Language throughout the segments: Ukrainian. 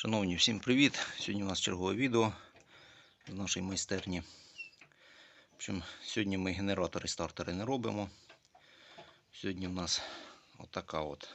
Шановні, всім привіт! Сьогодні у нас чергове відео з нашої майстерні. В общем, сьогодні ми генератори стартери не робимо. Сьогодні у нас отака от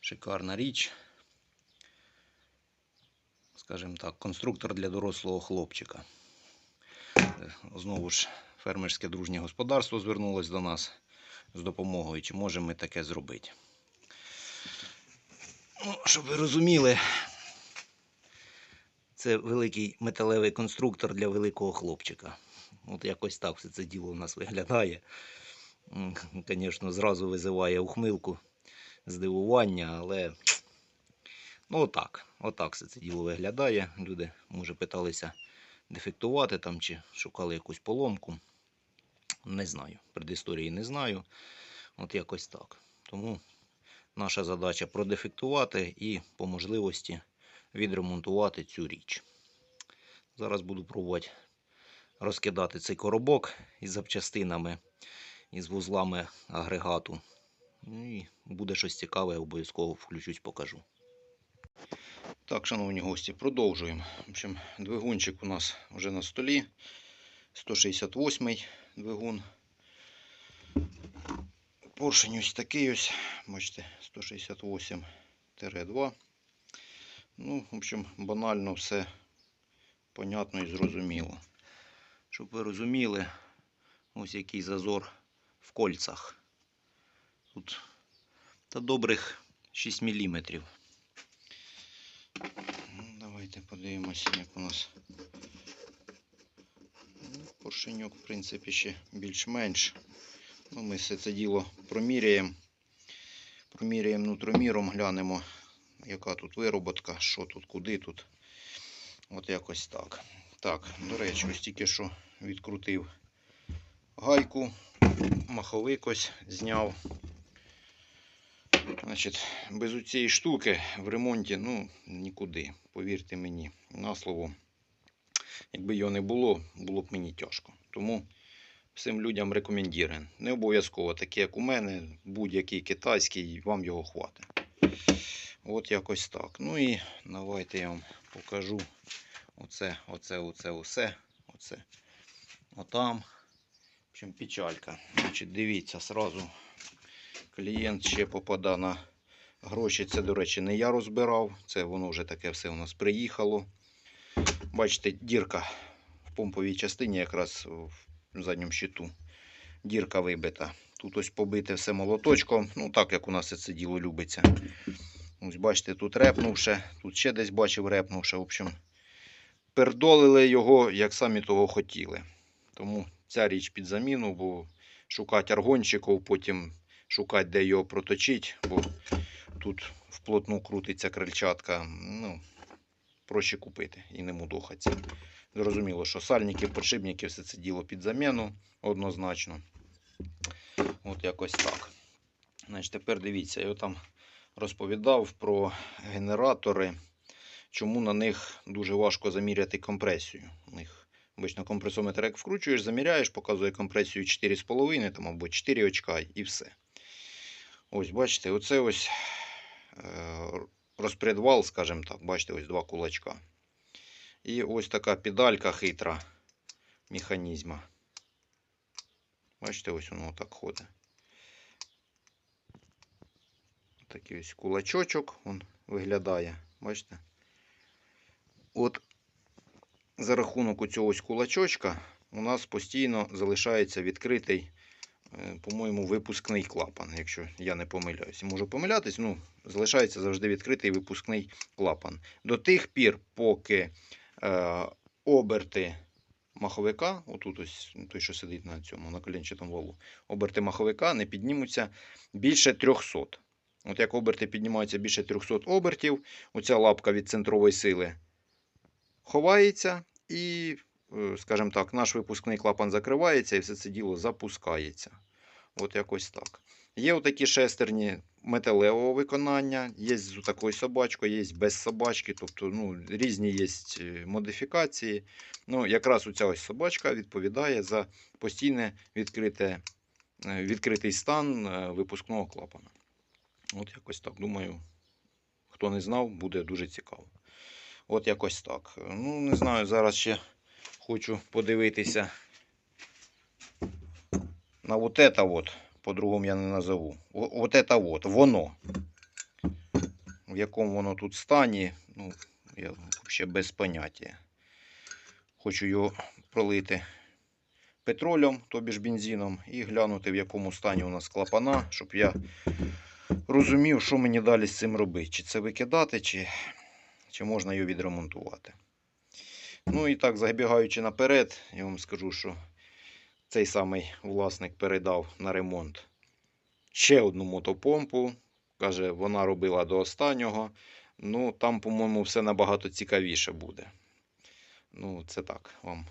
шикарна річ. Скажімо так, конструктор для дорослого хлопчика. Знову ж фермерське дружнє господарство звернулось до нас з допомогою, чи можемо ми таке зробити. Ну, щоб ви розуміли, це великий металевий конструктор для великого хлопчика. От якось так все це діло у нас виглядає. Звісно, зразу визиває ухмилку, здивування, але ну отак, отак все це діло виглядає. Люди, може, питалися дефектувати там чи шукали якусь поломку. Не знаю. Предісторії не знаю. От якось так. Тому наша задача продефектувати і по можливості відремонтувати цю річ. Зараз буду пробувати розкидати цей коробок із запчастинами, із вузлами агрегату. Ну і буде щось цікаве, обов'язково включусь, покажу. Так, шановні гості, продовжуємо. В общем, двигунчик у нас вже на столі. 168 двигун. Поршень ось такий ось. Бачите, 168-2. Ну, в общем, банально все понятно і зрозуміло. Щоб ви розуміли, ось який зазор в кольцах. Тут та добрих 6 мм. Ну, давайте подивимося, як у нас. Ну, Поршеньок, в принципі, ще більш-менш. Ну, ми все це діло проміряємо. Проміряємо нутроміром, глянемо, яка тут вироботка, що тут, куди тут. От якось так. Так, до речі, ось тільки що відкрутив гайку, маховик ось зняв. Значить, без цієї штуки в ремонті ну, нікуди, повірте мені, на слово. Якби його не було, було б мені тяжко. Тому всім людям рекомендую. Не обов'язково таке, як у мене, будь-який китайський, вам його хватить. От якось так. Ну і давайте я вам покажу оце, оце, оце, оце, оце. Отам. В общем, печалька. Значить, дивіться, сразу клієнт ще попадає на гроші. Це, до речі, не я розбирав. Це воно вже таке все у нас приїхало. Бачите, дірка в помповій частині, якраз в задньому щиту. Дірка вибита. Тут ось побите все молоточком. Ну, так як у нас це діло любиться. Ось бачите, тут репнувши, тут ще десь бачив репнувши. В общем, пердолили його, як самі того хотіли. Тому ця річ під заміну, бо шукати аргончиків, потім шукати, де його проточити, бо тут вплотну крутиться крильчатка. Ну, проще купити і не мудохатися. Зрозуміло, що сальники, подшипники, все це діло під заміну однозначно. От якось так. Значить, Тепер дивіться, я там розповідав про генератори, чому на них дуже важко заміряти компресію. У них обично компресометр, як вкручуєш, заміряєш, показує компресію 4,5 там, або 4 очка і все. Ось, бачите, оце ось е, розпредвал, скажімо так, бачите, ось два кулачка. І ось така педалька хитра механізма. Бачите, ось воно так ходить. Такий ось кулачочок він виглядає. Бачите? От за рахунок цього ось кулачочка у нас постійно залишається відкритий, е, по-моєму, випускний клапан, якщо я не помиляюся. Можу помилятись, ну, залишається завжди відкритий випускний клапан. До тих пір, поки е, оберти маховика, отут ось той, що сидить на цьому, на коленчатому валу, оберти маховика не піднімуться більше 300. От як оберти піднімаються більше 300 обертів, оця лапка від центрової сили ховається і, е, скажімо так, наш випускний клапан закривається і все це діло запускається. От якось так. Є отакі шестерні металевого виконання, є з такою собачкою, є без собачки, тобто ну, різні є е, модифікації. Ну, Якраз оця ось собачка відповідає за постійне е, відкритий стан випускного клапана. От якось так, думаю, хто не знав, буде дуже цікаво. От якось так. Ну, не знаю, зараз ще хочу подивитися на вот это вот. По-другому я не назову. О- Вот это вот, воно. В якому воно тут стані, ну, я ще без поняття. Хочу його пролити петролем, тобі ж бензином, і глянути, в якому стані у нас клапана, щоб я розумів, що мені далі з цим робити. Чи це викидати, чи, чи можна його відремонтувати. Ну і так, забігаючи наперед, я вам скажу, що цей самий власник передав на ремонт ще одну мотопомпу. Каже, вона робила до останнього. Ну, там, по-моєму, все набагато цікавіше буде. Ну, це так, вам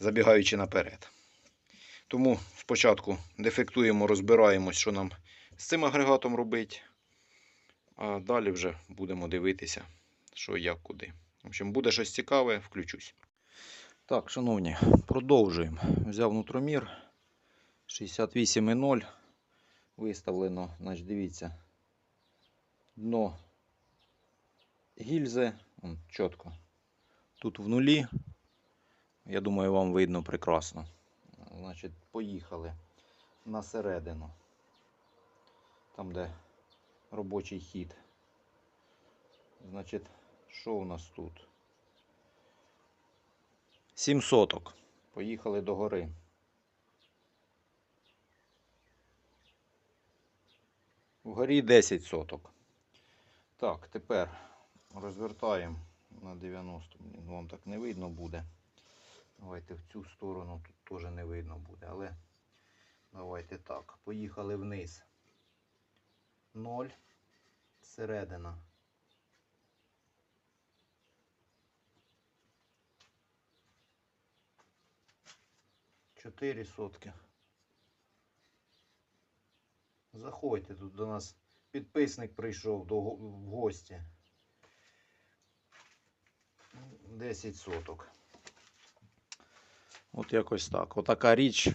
забігаючи наперед. Тому спочатку дефектуємо, розбираємось, що нам з цим агрегатом робити. А далі вже будемо дивитися, що як куди. В общем, буде щось цікаве, включусь. Так, шановні, продовжуємо. Взяв нутромір 68,0. Виставлено, значить, дивіться, дно гільзи, он, чітко. Тут в нулі. Я думаю, вам видно прекрасно. Значить, поїхали на середину. Там, де робочий хід. Значить, що у нас тут? Сім соток. Поїхали до гори. Вгорі 10 соток. Так, тепер розвертаємо на 90. Блін, вам так не видно буде. Давайте в цю сторону тут теж не видно буде, але давайте так. Поїхали вниз. 0. Середина. Чотири сотки. Заходьте, тут до нас підписник прийшов до, в гості. 10 соток. От якось так. Отака річ.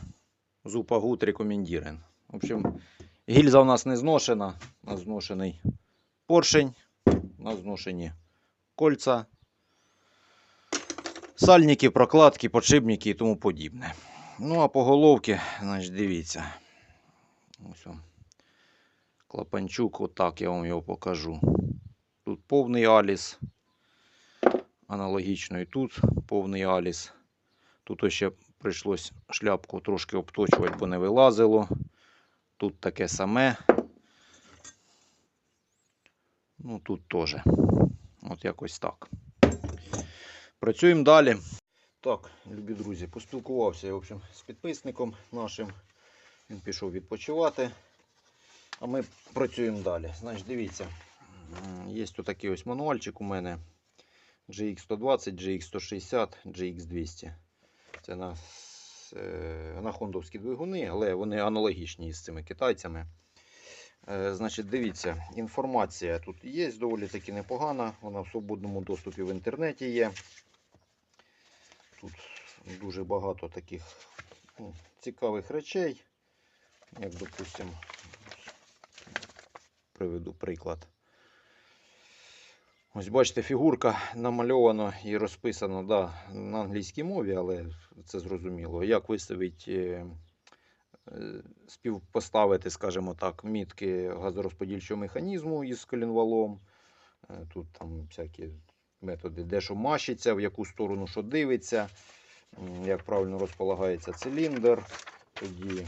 Зупагут рекомендірен. В общем, гільза у нас не зношена. У нас зношений поршень. У нас зношені кольца. Сальники, прокладки, подшипники і тому подібне. Ну, а по головці, значить, дивіться. Ось. Клапанчук, отак я вам його покажу. Тут повний аліс. Аналогічно і тут повний аліс. Тут ще прийшлось шляпку трошки обточувати, бо не вилазило. Тут таке саме. Ну, тут теж. От якось так. Працюємо далі. Так, любі друзі, поспілкувався я в общем, з підписником нашим. Він пішов відпочивати. А ми працюємо далі. Значить, дивіться, є тут такий ось мануальчик у мене. GX120, GX160, GX200. Це на, с- е, на хондовські двигуни, але вони аналогічні з цими китайцями. Е, Значить, дивіться, інформація тут є доволі таки непогана. Вона в свободному доступі в інтернеті є. Тут дуже багато таких ну, цікавих речей. Як, допустимо, приведу приклад. Ось бачите, фігурка намальована і розписана да, на англійській мові, але це зрозуміло. Як виставити, е, е, співпоставити, скажімо так, мітки газорозподільчого механізму із колінвалом. Е, Тут там всякі методи, де що мащиться, в яку сторону що дивиться, як правильно розполагається циліндр, тоді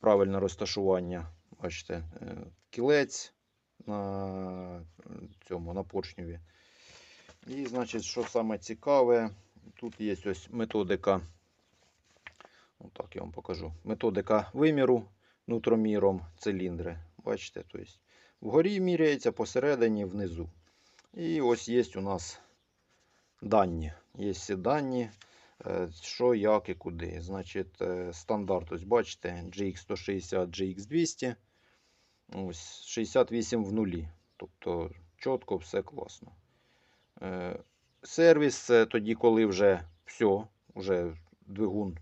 правильне розташування, бачите, кілець на цьому на поршневі. І, значить, що саме цікаве, тут є ось методика. Отак я вам покажу. Методика виміру нутроміром циліндри. Бачите, тобто вгорі міряється, посередині, внизу. І ось є у нас дані. Є всі дані, е, що, як і куди. Значить, е, стандарт, ось бачите, GX160, GX200. Ось 68 в нулі. Тобто чітко все класно. Е, сервіс це тоді, коли вже все, вже двигун,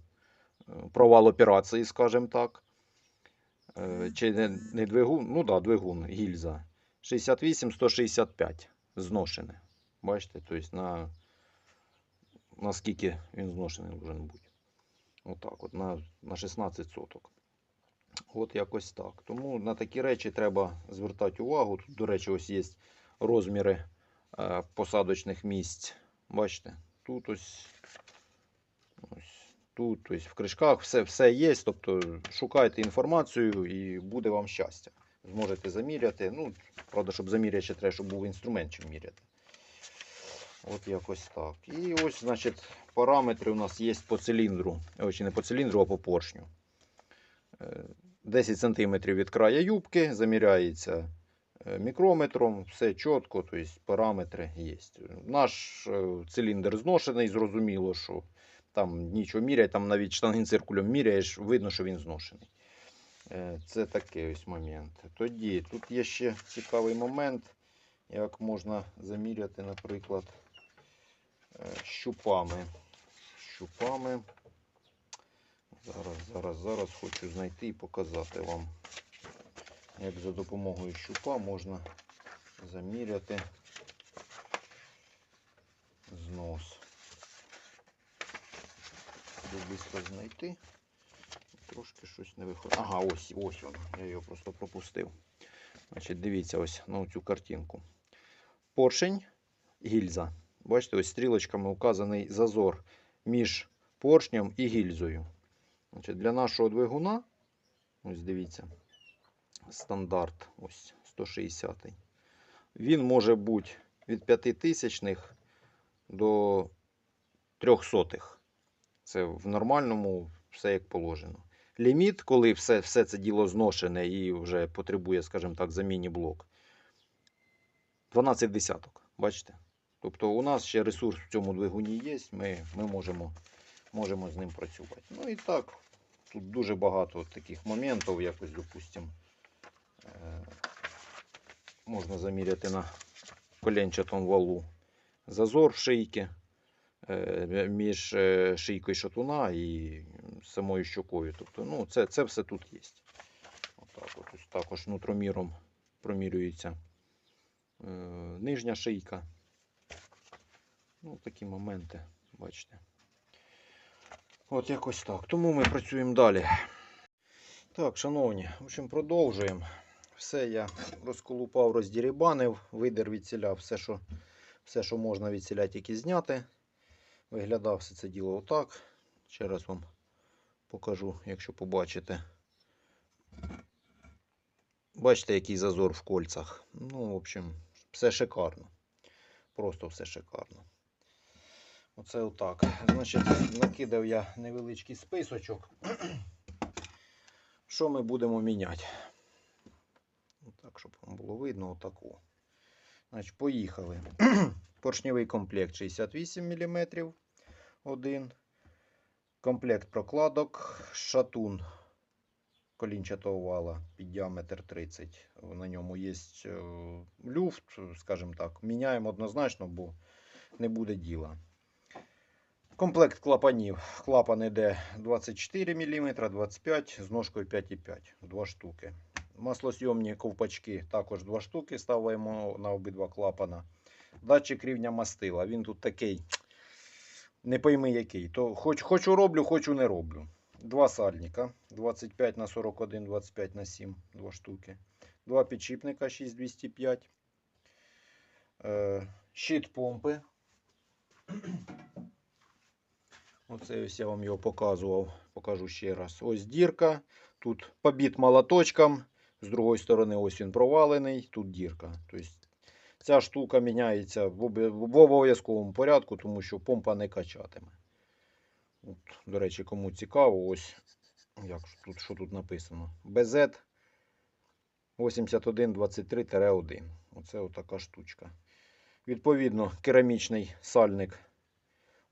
е, провал операції, скажімо так. Е, чи не, не двигун, ну так, да, двигун, гільза. 68-165 зношене. Бачите, тобто на, наскільки він зношений должен бути. Отак, от на, на 16 соток. От якось так. Тому на такі речі треба звертати увагу. Тут, до речі, ось є розміри е, посадочних місць. Бачите, тут ось, ось тут, ось в кришках все, все є. Тобто шукайте інформацію і буде вам щастя. Зможете заміряти. Ну, правда, щоб заміряти, треба, щоб був інструмент, чим міряти. От якось так. І ось, значить, параметри у нас є по циліндру. Ось не по циліндру, а по поршню. Е, 10 см від краю юбки заміряється е, мікрометром, все чітко, тобто параметри є. Наш е, циліндр зношений, зрозуміло, що там нічого міряє, там навіть штангенциркулем міряєш, видно, що він зношений. Е, Це такий ось момент. Тоді тут є ще цікавий момент, як можна заміряти, наприклад, щупами. Щупами. Зараз, зараз, зараз хочу знайти і показати вам, як за допомогою щупа можна заміряти знос. Швидко знайти. Трошки щось не виходить. Ага, ось, ось воно. Я його просто пропустив. Значить, дивіться ось на цю картинку. Поршень, гільза. Бачите, ось стрілочками указаний зазор між поршнем і гільзою. Значить, для нашого двигуна, ось дивіться, стандарт ось 160. Він може бути від 5000 до 300. Це в нормальному все як положено. Ліміт, коли все, все це діло зношене і вже потребує, скажімо так, заміні блок. 12 десяток. Бачите? Тобто у нас ще ресурс в цьому двигуні є, ми, ми можемо, можемо з ним працювати. Ну і так, тут дуже багато таких моментів, якось, допустимо, е, можна заміряти на коленчатому валу зазор шийки е, між е, шийкою шатуна і самою щокою. Тобто, ну, це, це все тут є. Отак, от, ось також нутроміром промірюється нижня шийка. Ну, такі моменти, бачите. От якось так. Тому ми працюємо далі. Так, шановні, в общем, продовжуємо. Все я розколупав, роздірібанив, видер відсіляв все, що, все, що можна відсіляти, тільки зняти. Виглядав все це діло отак. Ще раз вам покажу, якщо побачите. Бачите, який зазор в кольцах. Ну, в общем, все шикарно. Просто все шикарно. Оце отак. Значить, накидав я невеличкий списочок. Що ми будемо міняти? Так, щоб вам було видно, отаку. Значить, поїхали. Поршневий комплект 68 мм. Один. Комплект прокладок. Шатун колінчатого вала під діаметр 30. На ньому є е, люфт, скажімо так. Міняємо однозначно, бо не буде діла. Комплект клапанів. Клапан іде 24 мм, 25 з ножкою 5,5. Два штуки. Маслосйомні ковпачки також два штуки. Ставимо на обидва клапана. Датчик рівня мастила. Він тут такий, не пойми який. То хоч, хочу роблю, хочу не роблю. Два сальника 25 на 41, 25 на 7, два штуки. Два підшипника 6205. Е, щит помпи. Оце ось я вам його показував. Покажу ще раз. Ось дірка. Тут побіт молоточком. З другої сторони, ось він провалений. Тут дірка. Тобто ця штука міняється в обов'язковому порядку, тому що помпа не качатиме. От, до речі, кому цікаво, ось як тут, що тут написано. BZ 8123-1. Оце отака штучка. Відповідно, керамічний сальник,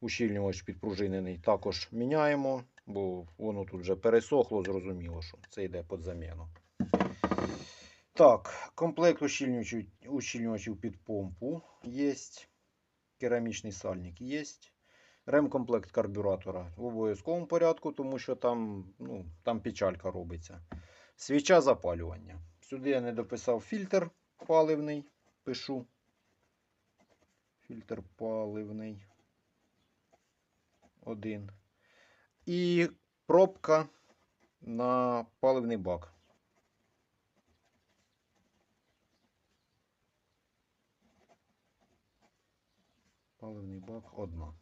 ущільнювач підпружинений, також міняємо, бо воно тут вже пересохло, зрозуміло, що це йде під заміну. Так, комплект ущільнювачів, ущільнювачів під помпу є. Керамічний сальник є. Ремкомплект карбюратора в обов'язковому порядку, тому що там, ну, там печалька робиться. Свіча запалювання. Сюди я не дописав фільтр, паливний. Пишу. Фільтр паливний. Один. І пробка на паливний бак. Паливний бак одна.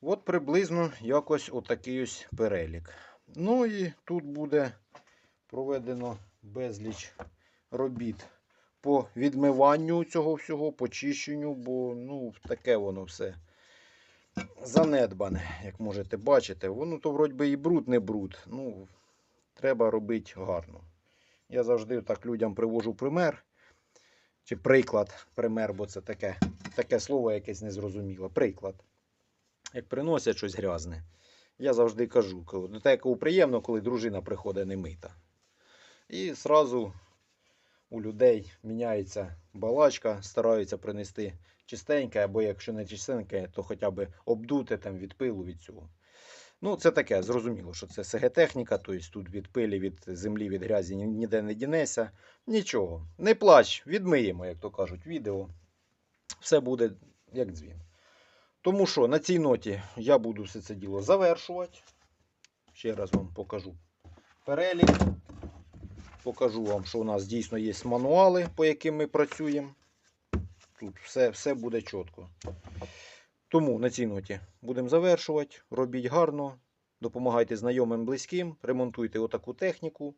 От приблизно якось отакий ось перелік. Ну і тут буде проведено безліч робіт по відмиванню цього всього, почищенню, бо ну, таке воно все занедбане, як можете бачити. Воно то вроді і бруд, не бруд. Ну, треба робити гарно. Я завжди так людям привожу пример. Чи приклад, пример, бо це таке, таке слово якесь незрозуміле. Приклад. Як приносять щось грязне, я завжди кажу, до того приємно, коли дружина приходить не мита. І зразу у людей міняється балачка, стараються принести чистеньке, або якщо не чистеньке, то хоча б обдути там від пилу від цього. Ну, це таке, зрозуміло, що це СГ-техніка, тобто тут від пилі, від землі, від грязі ніде не дінеся. Нічого. Не плач, відмиємо, як то кажуть, відео. Все буде як дзвін. Тому що на цій ноті я буду все це діло завершувати. Ще раз вам покажу перелік. Покажу вам, що у нас дійсно є мануали, по яким ми працюємо. Тут все, все буде чітко. Тому на цій ноті будемо завершувати. Робіть гарно, допомагайте знайомим, близьким, ремонтуйте отаку техніку.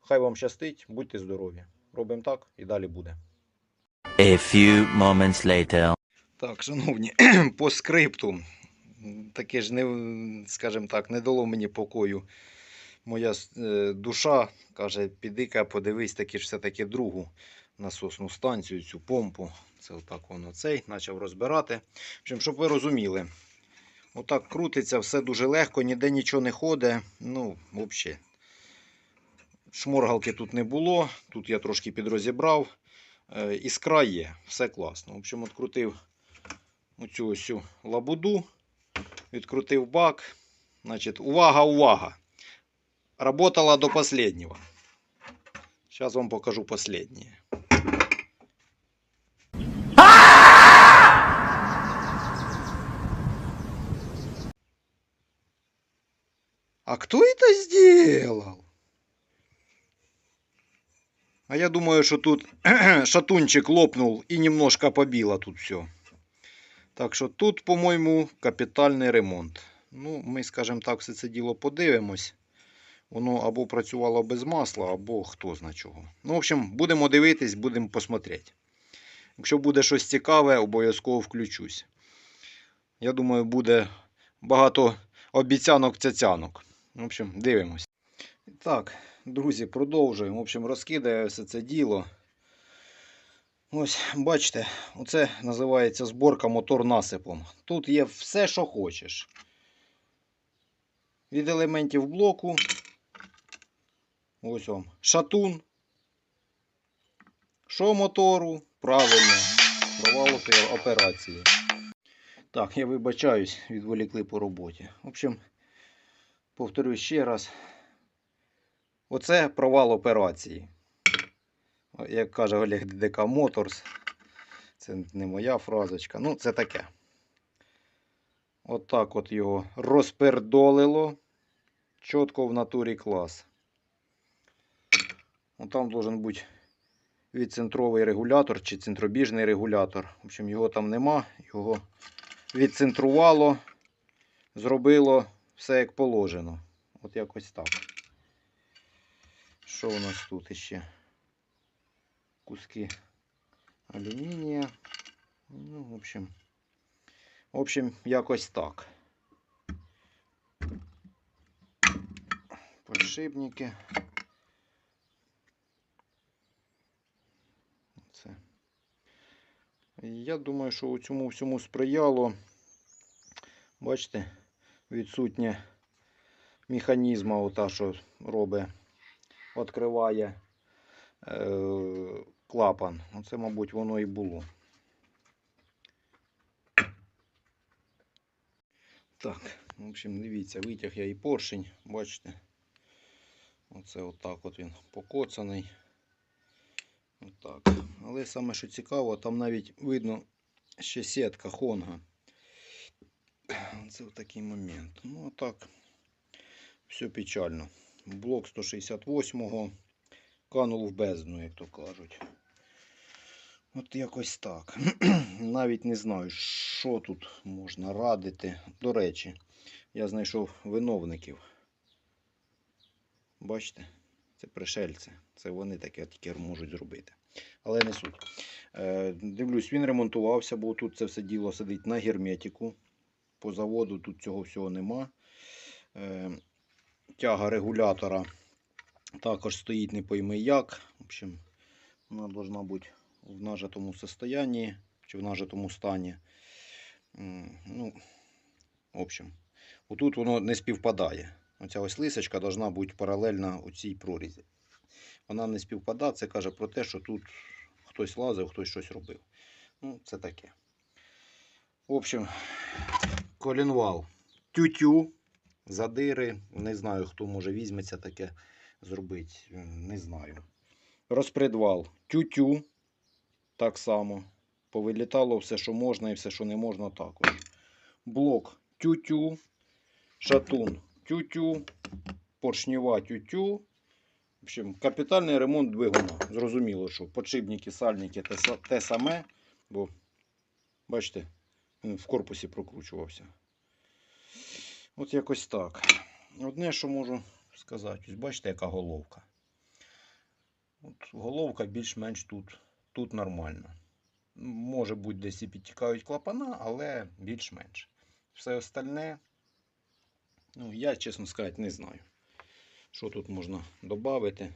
Хай вам щастить, будьте здорові. Робимо так і далі буде. A few moments later. Так, шановні, по скрипту. Таке ж не, скажімо так, не дало мені покою. Моя е, душа каже, піди-ка подивись таки ж все-таки другу насосну станцію, цю помпу. Це отак воно цей, почав розбирати. В общем, щоб ви розуміли, отак крутиться, все дуже легко, ніде нічого не ходить. Ну, взагалі. Шморгалки тут не було, тут я трошки підрозібрав. Е, Іскра є, все класно. В общем, відкрутив оцю ось лабуду, відкрутив бак. Значить, увага, увага! Работала до последнего. Сейчас вам покажу последнее. Кто это сделал? А я думаю, что тут шатунчик лопнул и немножко побило тут все. Так що тут, по-моєму, капітальний ремонт. Ну, ми, скажімо так, все це діло подивимось. Воно або працювало без масла, або хто зна чого. Ну, в общем, будемо дивитись, будемо посмотрети. Якщо буде щось цікаве, обов'язково включусь. Я думаю, буде багато обіцянок цяцянок. В общем, дивимось. Так, друзі, продовжуємо. В общем, розкидаю все це діло. Ось, бачите, оце називається зборка мотор насипом. Тут є все, що хочеш. Від елементів блоку. Ось вам. Шатун. Що мотору? Правильно. Провал операції. Так, я вибачаюсь, відволікли по роботі. В общем, повторюю ще раз. Оце провал операції. Як каже Олег ДДК Моторс. Це не моя фразочка. Ну, це таке. Отак от, його розпердолило. Чітко в натурі клас. От там должен бути відцентровий регулятор чи центробіжний регулятор. В общем, його там нема. Його відцентрувало, зробило все як положено. От якось так. Що у нас тут іще? Куски алюмінія. Ну, в общем, в общем, якось так. Подшипники. Це. Я думаю, що у цьому всьому сприяло. Бачите, відсутнє механізма, ота, що робить, відкриває е, клапан. Оце, мабуть, воно і було. Так, в общем, дивіться, витяг я і поршень, бачите. Оце отак от він покоцаний. Отак. Але саме що цікаво, там навіть видно ще сітка Хонга. Це в такий момент. Ну, а так, все печально. Блок 168-го канув в бездну, як то кажуть. От якось так. Навіть не знаю, що тут можна радити. До речі, я знайшов виновників. Бачите? Це пришельці. Це вони таке тільки можуть зробити. Але не суть. Е, дивлюсь, він ремонтувався, бо тут це все діло сидить на герметику. По заводу тут цього всього нема. Е, тяга регулятора також стоїть не пойми як. В общем, вона должна бути в нажатому состоянні чи в нажатому стані. Ну, в общем, отут воно не співпадає. Оця ось лисочка должна бути паралельна у цій прорізі. Вона не співпадає, це каже про те, що тут хтось лазив, хтось щось робив. Ну, це таке. В общем, колінвал. Тютю, задири. Не знаю, хто може візьметься таке зробити. Не знаю. Розпредвал. Тютю. Так само. Повилітало все, що можна, і все, що не можна, також. Блок тютю. Шатун тютю. Поршнева тютю. В общем, капітальний ремонт двигуна. Зрозуміло, що подшипники, сальники те, саме, бо, бачите, в корпусі прокручувався. От якось так. Одне, що можу сказати, ось бачите, яка головка. От головка більш-менш тут, тут нормально. Може бути, десь і підтікають клапана, але більш-менш. Все остальне, ну, я, чесно сказати, не знаю що тут можна додати.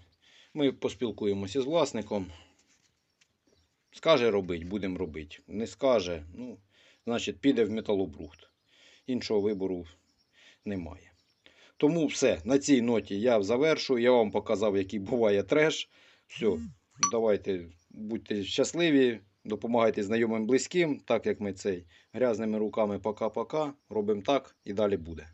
Ми поспілкуємося з власником. Скаже робити, будемо робити. Не скаже, ну, значить, піде в металобрухт. Іншого вибору немає. Тому все, на цій ноті я завершую. Я вам показав, який буває треш. Все, давайте будьте щасливі, допомагайте знайомим близьким, так як ми цей грязними руками пока-пока. Робимо так і далі буде.